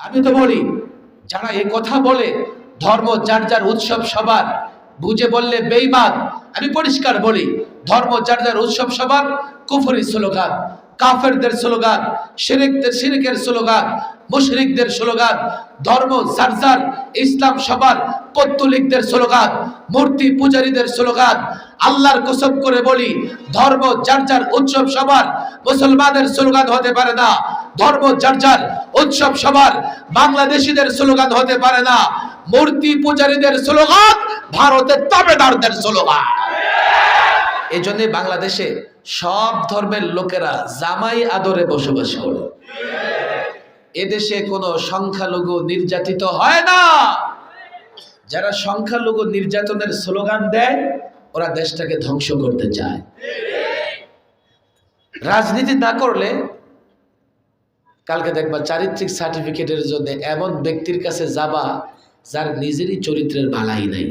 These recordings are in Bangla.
আমি তো বলি, যারা এই কথা বলে, ধর্ম যার যার উৎসব সবার, বুঝে বললে বেইমান। আমি পরিষ্কার বলি, ধর্ম যার যার উৎসব সবার, কুফরি স্লোগান, কাফেরদের স্লোগান, শিরিকদের শিরিকের স্লোগান, মুশরিকদের স্লোগান, ধর্ম যার ইসলাম সবার, পত্তলিকদের স্লোগান, মূর্তি পূজারীদের স্লোগান। আল্লাহর কসম করে বলি, ধর্ম যার যার উৎসব সবার মুসলমানের স্লোগান হতে পারে না। ধর্ম যার উৎসব সবার, বাংলাদেশিদের স্লোগান হতে পারে না। মূর্তি পূজারীদের স্লোগান, ভারতের তাবেদারদের স্লোগান। এই জন্য বাংলাদেশে সব ধর্মের লোকেরা জামাই আদরে বসবাস করে। এদেশে কোনো সংখ্যালঘু নির্যাতিত হয় না। যারা সংখ্যালঘু নির্যাতনের স্লোগান দেয়, ওরা দেশটাকে ধ্বংস করতে চায়। রাজনীতি না করলে কালকে দেখবা চারিত্রিক সার্টিফিকেটের জন্য এমন ব্যক্তির কাছে যাবা যার নিজেরই চরিত্রের ভালাই নাই।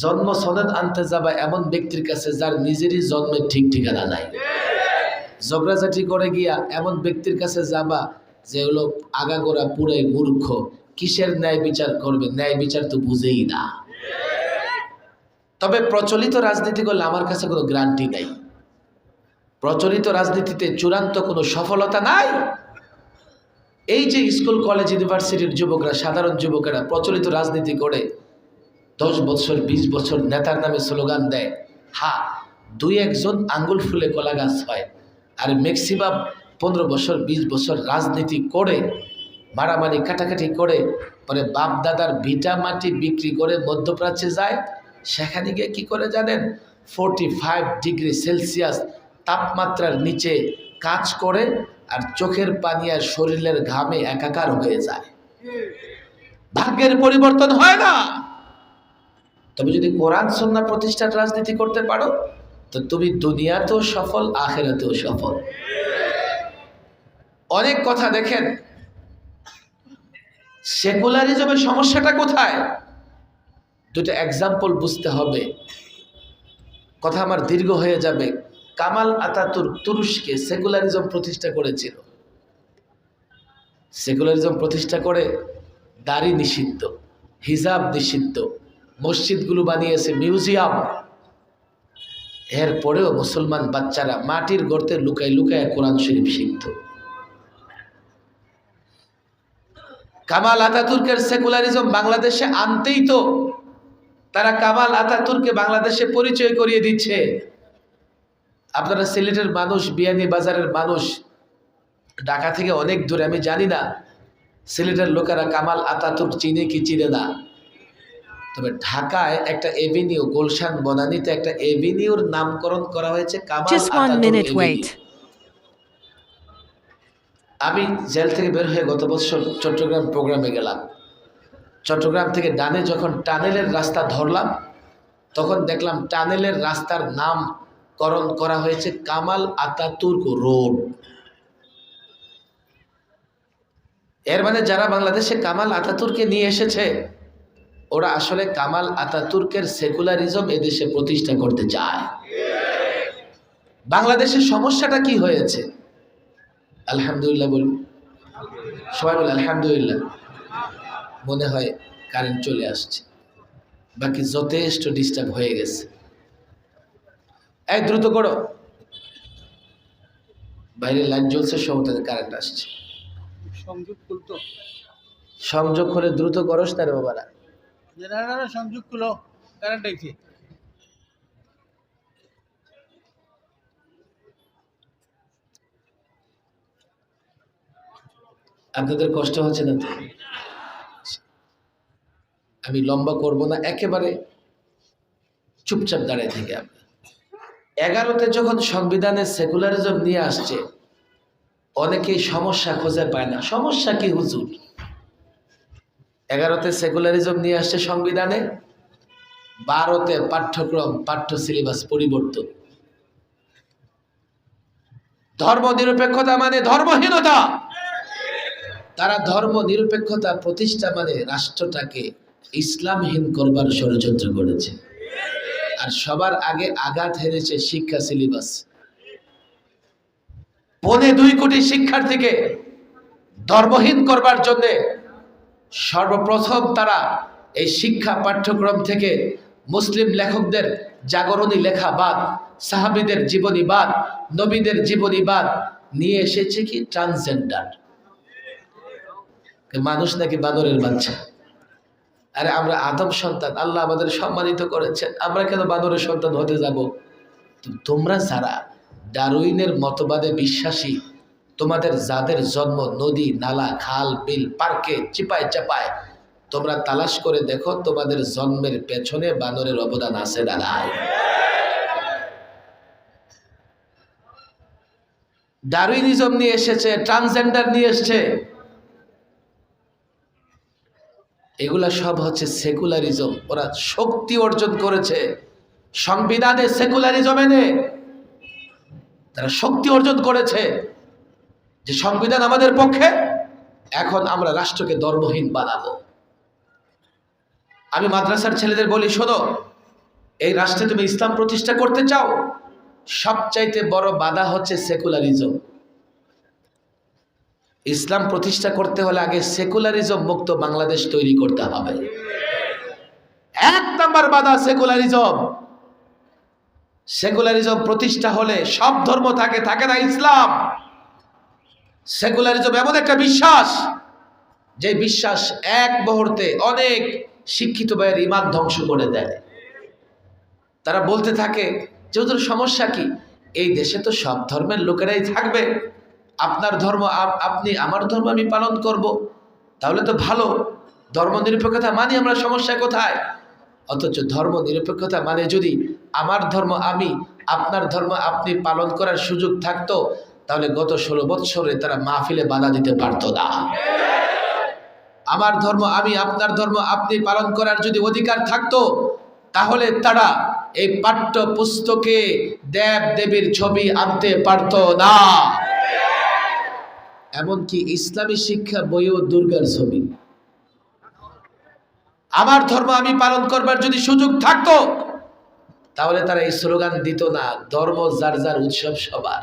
জন্ম সনদ আনতে যাবা এমন ব্যক্তির কাছে যার নিজেরই জন্মের ঠিক ঠিকানা নাই। ঝগড়াঝাটি করে গিয়া এমন ব্যক্তির কাছে যাবা যে হলো আগাগোড়া পুরাই মূর্খ, কিসের ন্যায় বিচার করবে? ন্যায় বিচার তো বুঝেই না। তবে প্রচলিত রাজনীতি করলে আমার কাছে কোনো গ্রান্টি নাই। প্রচলিত রাজনীতিতে চূড়ান্ত কোনো সফলতা নাই। এই যে স্কুল, কলেজ, ইউনিভার্সিটির যুবকরা, সাধারণ যুবকেরা প্রচলিত রাজনীতি করে দশ বছর বিশ বছর নেতার নামে স্লোগান দেয়, হা, দুই একজন আঙ্গুল ফুলে কলা গাছ হয়। আর ম্যাক্সিমাম পনেরো বছর বিশ বছর রাজনীতি করে, মারামারি, কাটাকাটি করে, পরে বাপ দাদার ভিটা মাটি বিক্রি করে মধ্যপ্রাচ্যে যায়। সেখানে গিয়ে কী করে জানেন? ফোরটি ফাইভ ডিগ্রি সেলসিয়াস তাপমাত্রার নিচে কাজ করে আর চোখের পানি আর শরীরের ঘামে একাকার হয়ে যায়। ভাগ্যের পরিবর্তন হয় না। তুমি যদি কোরআন সন্না প্রতিষ্ঠার রাজনীতি করতে পারো, তো তুমি দুনিয়াতেও সফল, আখেরাতেও সফল। অনেক কথা দেখেন। সেকুলারিজমের সমস্যাটা কোথায়? দুটো এক্সাম্পল বুঝতে হবে। কথা আমার দীর্ঘ হয়ে যাবে। কামাল আতাতুর তুরস্কে সেকুলারিজম প্রতিষ্ঠা করেছিল। সেকুলারিজম প্রতিষ্ঠা করে দাড়ি নিষিদ্ধ, হিজাব নিষিদ্ধ, মসজিদগুলো বানিয়েছে মিউজিয়াম। এরপরেও মুসলমান বাচ্চারা মাটির গর্তে লুকায় লুকায় কোরআন শরীফ শিখত। কামাল আতাতুর্কের সেকুলারিজম বাংলাদেশে আনতেই তো, তারা কামাল আতাতুর্কে বাংলাদেশে পরিচয় করিয়ে দিচ্ছে। আপনারা সিলেটের মানুষ বিয়ানি বাজারের মানুষ ঢাকা থেকে অনেক দূরে আমি জানি না সিলেটের লোকেরা কামাল আতাতুর্ক চিনে কি চিনে না। তবে ঢাকায় একটা এভিনিউ গুলশান বনানীতে একটা এভিনিউর নামকরণ করা হয়েছে কামাল. আমি জেল থেকে বের হয়ে গত বছর চট্টগ্রাম প্রোগ্রামে গেলাম। চট্টগ্রাম থেকে ডানে যখন টানেলের রাস্তা ধরলাম তখন দেখলাম টানেলের রাস্তার নামকরণ করা হয়েছে কামাল আতাতুর্ক রোড। এর মানে যারা বাংলাদেশে কামাল আতাতুর্কে নিয়ে এসেছে, ওরা আসলে কামাল আতাতুর্কের সেকুলারিজম এদেশে প্রতিষ্ঠা করতে চায়। বাংলাদেশের সমস্যাটা কি হয়েছে? আলহামদুলিল্লাহ বলুন। সবাই বলে আলহামদুলিল্লাহ। মনে হয় কারেন্ট চলে আসছে। বাকি যথেষ্ট ডিস্টার্ব হয়ে গেছে। এই দ্রুত করো। বাইরে লাইট জ্বলছে সমতাতে কারেন্ট আসছে। সংযোগ খুলতো। সংযোগ করে দ্রুত করস তার বাবারা। জেনারেটর সংযোগ খুলো। কারেন্ট আইছে আপনাদের কষ্ট হচ্ছে না তো? আমি লম্বা করব না একেবারে চুপচাপ দাঁড়িয়ে থেকে আপনি। এগারোতে যখন সংবিধানে সেকুলারিজম নিয়ে আসছে, অনেকেই সমস্যা খুঁজে পায় না। সমস্যা কি হুজুর? এগারোতে সেকুলারিজম নিয়ে আসছে সংবিধানে, বারোতে পাঠ্যক্রম, পাঠ্য সিলেবাস পরিবর্তন। ধর্ম নিরপেক্ষতা মানে ধর্মহীনতা! তারা ধর্ম নিরপেক্ষতা প্রতিষ্ঠা মানে রাষ্ট্রটাকে ইসলামহীন করবার ষড়যন্ত্র করেছে। আর সবার আগে আঘাত হেরেছে শিক্ষা সিলেবাস। পনে দুই কোটি শিক্ষার্থীকে ধর্মহীন করবার জন্যে সর্বপ্রথম তারা এই শিক্ষা পাঠ্যক্রম থেকে মুসলিম লেখকদের জাগরণী লেখা বাদ, সাহাবিদের জীবনীবাদ নবীদের জীবনী বাদ নিয়ে এসেছে কি? ট্রান্সজেন্ডার মানুষ নাকি বানরের বাচ্চা। আরে আমরা আদম সন্তান, আল্লাহ আমাদের সম্মানিত করেছেন। আমরা কেন বানরের সন্তান হতে যাব? তোমরা যারা ডারুইনের মতবাদে বিশ্বাসী, তোমাদের যাদের জন্ম নদী, নালা, খাল, বিল, পার্কে চিপায় চাপায়, তোমরা তালাশ করে দেখো তোমাদের জন্মের পেছনে বানরের অবদান আছে না নাই। ডারউইনিজম নিয়ে এসেছে, ট্রান্সজেন্ডার নিয়ে এসেছে এগুলা সব হচ্ছে সেকুলারিজম ওরা শক্তি অর্জন করেছে। সংবিধানে সেকুলারিজম এনে তারা শক্তি অর্জন করেছে। যে সংবিধান আমাদের পক্ষে, এখন আমরা রাষ্ট্রকে ধর্মহীন বানাবো। আমি মাদ্রাসার ছেলেদের বলি, শোনো, এই রাষ্ট্রে তুমি ইসলাম প্রতিষ্ঠা করতে চাও? সবচাইতে বড় বাধা হচ্ছে সেকুলারিজম ইসলাম প্রতিষ্ঠা করতে হলে আগে সেকুলারিজম মুক্ত বাংলাদেশ তৈরি করতে হবে। এক নাম্বার বাধা সেকুলারিজম। সেকুলারিজম প্রতিষ্ঠা হলে সব ধর্ম থাকে থাকে না ইসলাম। সেকুলারিজম এমন একটা বিশ্বাস, যে বিশ্বাস এক মুহূর্তে অনেক শিক্ষিত ভাইয়ের ইমান ধ্বংস করে দেয়। তারা বলতে থাকে যে ওদের সমস্যা কি? এই দেশে তো সব ধর্মের লোকেরাই থাকবে। আপনার ধর্ম, আপ- আপনি আমার ধর্ম আমি পালন করব। তাহলে তো ভালো। ধর্ম নিরপেক্ষতা মানি আমরা সমস্যা কোথায়? অথচ ধর্ম নিরপেক্ষতা মানে যদি আমার ধর্ম আমি, আপনার ধর্ম আপনি পালন করার সুযোগ থাকতো, তাহলে গত ষোলো বৎসরে তারা মাহফিলে বাধা দিতে পারতো না। আমার ধর্ম আমি, আপনার ধর্ম আপনি পালন করার যদি অধিকার থাকতো, তাহলে তারা এই পাঠ্য পুস্তকে দেব দেবীর ছবি আনতে পারতো না। এমনকি ইসলামী শিক্ষা বইও দুর্গার ছবি। আমার ধর্ম আমি পালন করবার যদি সুযোগ থাকতো, তাহলে তারা এই স্লোগান দিত না, ধর্ম যার যার উৎসব সবার।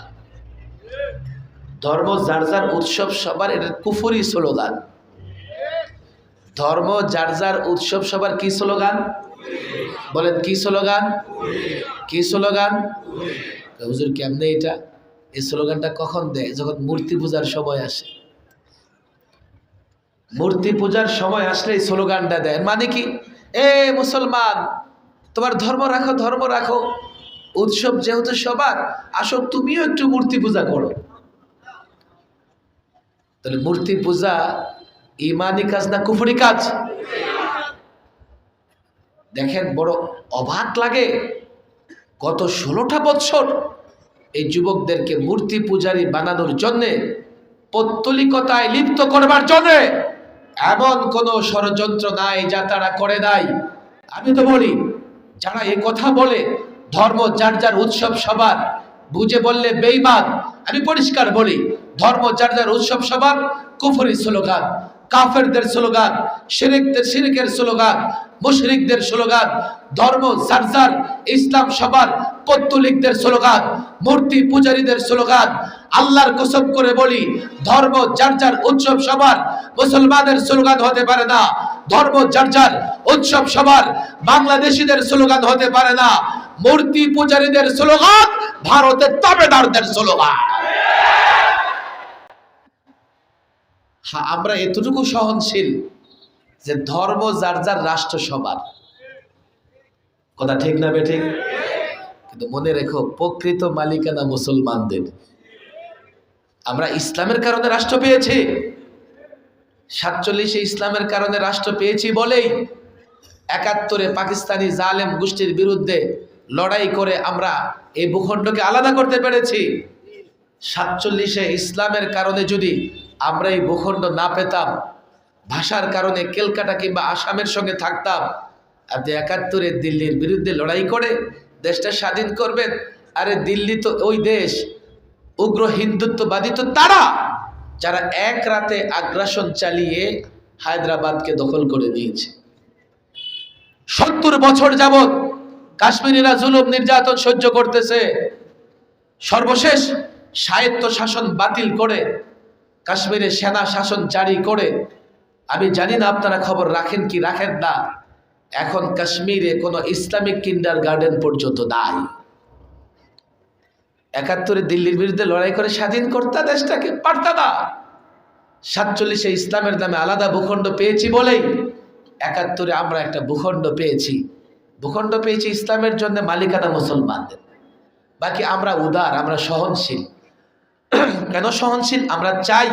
ধর্ম যার যার উৎসব সবার, এটা কুফরি স্লোগান। ধর্ম যার যার উৎসব সবার কি স্লোগান? বলেন কি স্লোগান? কি স্লোগান? হুজুর কেমনে এটা? এই স্লোগানটা কখন দেয়? যখন মূর্তি পূজার সময় আসে। মূর্তি পূজার সময় আসলে এই স্লোগানটা দেয়। মানে কি? এ মুসলমান, তোমার ধর্ম রাখো ধর্ম রাখো। উৎসব যেহেতু সবার, আসো তুমিও একটু মূর্তি পূজা করো। তাহলে মূর্তি পূজা ইমানি কাজ না কুফরি কাজ? দেখেন বড় অবাক লাগে। গত ষোলোটা বৎসর এই যুবকদেরকে মূর্তি পূজারী বানানোর জন্যে, পত্তলিকতায় লিপ্ত করবার জন্যে এমন কোনো ষড়যন্ত্র নাই যা তারা করে নাই। আমি তো বলি, যারা এ কথা বলে, ধর্ম যার যার উৎসব সবার, বুঝে বললে বেইমান আমি পরিষ্কার বলি, ধর্ম যার যার উৎসব সবার, কুফরি স্লোগান, কাফেরদের স্লোগান, শিরিকদের শিরিকের স্লোগান, মুশরিকদের স্লোগান, ধর্ম যার যার ইসলাম সবার পত্তলিকদের স্লোগান, মূর্তি পূজারীদের স্লোগান, আল্লাহর কসম করে বলি, ধর্ম যার যার উৎসব সবার মুসলমানের স্লোগান হতে পারে না, ধর্ম যার যার উৎসব সবার, বাংলাদেশিদের স্লোগান হতে পারে না, মূর্তি পূজারীদের স্লোগান, ভারতের তাবেদারদের স্লোগান। হ্যাঁ আমরা এতটুকু সহনশীল যে ধর্ম যার যার রাষ্ট্র সবার। কথা ঠিক না বেঠিক? কিন্তু মনে রেখো, প্রকৃত মালিকানা মুসলমানদের। আমরা ইসলামের কারণে রাষ্ট্র পেয়েছি। সাতচল্লিশে ইসলামের কারণে রাষ্ট্র পেয়েছি বলেই একাত্তরে পাকিস্তানি জালেম গোষ্ঠীর বিরুদ্ধে লড়াই করে আমরা এই ভূখণ্ডকে আলাদা করতে পেরেছি। সাতচল্লিশে ইসলামের কারণে যদি আমরা এই ভূখণ্ড না পেতাম, ভাষার কারণে কেলকাটা কিংবা আসামের সঙ্গে থাকতাম আপনি একাত্তরে দিল্লির বিরুদ্ধে লড়াই করে দেশটা স্বাধীন করবেন। আরে দিল্লি তো ওই দেশ, উগ্র হিন্দুত্ববাদী তো তারা, যারা এক রাতে আগ্রাসন চালিয়ে হায়দ্রাবাদকে দখল করে নিয়েছে। সত্তর বছর যাবৎ কাশ্মীরিরা জুলুম নির্যাতন সহ্য করতেছে। সর্বশেষ স্বায়ত্ত শাসন বাতিল করে কাশ্মীরে সেনা শাসন জারি করে। আমি জানি না আপনারা খবর রাখেন কি রাখেন না। এখন কাশ্মীরে কোনো ইসলামিক কিন্ডার গার্ডেন পর্যন্ত নাই। একাত্তরে দিল্লির বিরুদ্ধে লড়াই করে স্বাধীন করতে দেশটাকে পারতা না। সাতচল্লিশে ইসলামের নামে আলাদা ভূখণ্ড পেয়েছি বলেই একাত্তরে আমরা একটা ভূখণ্ড পেয়েছি। ভূখণ্ড পেয়েছি ইসলামের জন্য মালিকানা মুসলমানদের। বাকি আমরা উদার, আমরা সহনশীল। কেন সহনশীল? আমরা চাই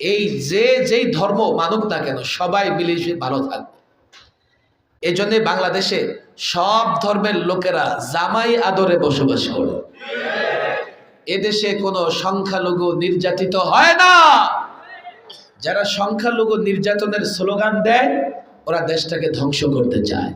এই যে যেই ধর্ম মানুক না কেন সবাই মিলে ভালো থাকবে। এই জন্যে বাংলাদেশে সব ধর্মের লোকেরা জামাই আদরে বসবাস করে। এদেশে কোনো সংখ্যালঘু নির্যাতিত হয় না। যারা সংখ্যালঘু নির্যাতনের স্লোগান দেয়, ওরা দেশটাকে ধ্বংস করতে চায়।